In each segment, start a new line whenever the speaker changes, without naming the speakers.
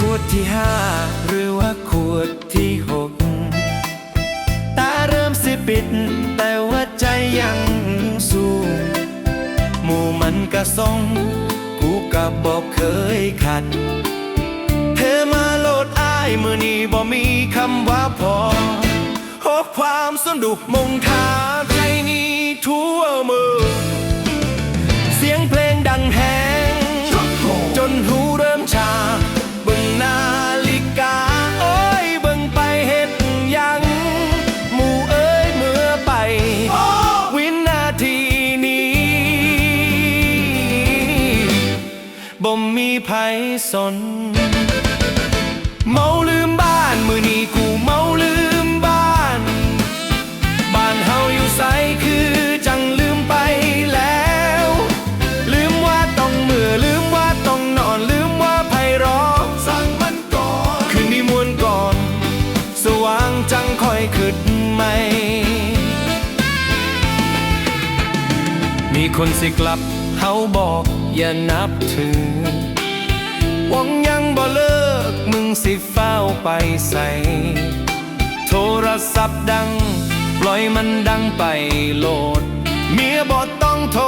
ขวดที่ห้าหรือว่าขวดที่หกตาเริ่มสิปิด แต่ว่าใจยังสู้หมู่มันกระซองกูกับบอกเคยขัด เธอมาโลดอ้ายมือนี้บ่มีคำว่าพอหบความสนุกมงทาใจนี้ทั่วมือ บ่มีไผสน เมาลืมบ้านมือนี้กูเมาลืมบ้าน บ้านเฮาอยู่ไสคือจังลืมไปแล้ว ลืมว่าต้องมือลืมว่าต้องนอนลืมว่าไพเราะสั่งมันก่อนคืนนี้มวนก่อน สว่างจังค่อยขึ้นใหม่มีคนสิกลับ เฮาบอกอย่านับถือหวังยังบ่เลิกมึงสิเฝ้าไปใส่ โทรศัพท์ดัง ปล่อยมันดังไปโหลด เมียบ่ต้องโทร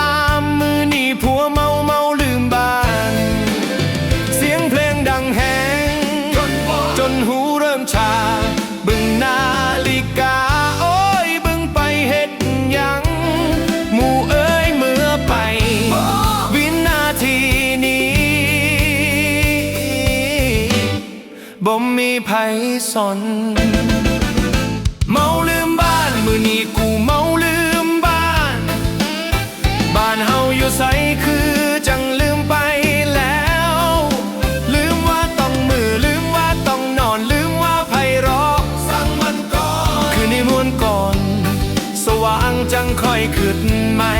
ตามมือนี่ผัวเมาเมาลืมบ้าน เสียงเพลงดังแหงจนหูเริ่มชา บ่มีไผสน เมาลืมบ้านมือนี้กูเมาลืมบ้าน บ้านเฮาอยู่ไสคือจังลืมไปแล้ว ลืมว่าต้องมือลืมว่าต้องนอนลืมว่าไพเราะสั่งมันก่อน คืนนี้มวนก่อน สว่างจังค่อยขึ้นใหม่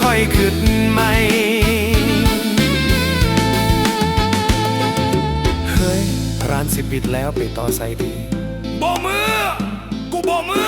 ค่อยขึ้นใหม่เฮ้ยร้านสิปิดแล้วไปต่อใส่ดี
บ่มือกูบ่มือ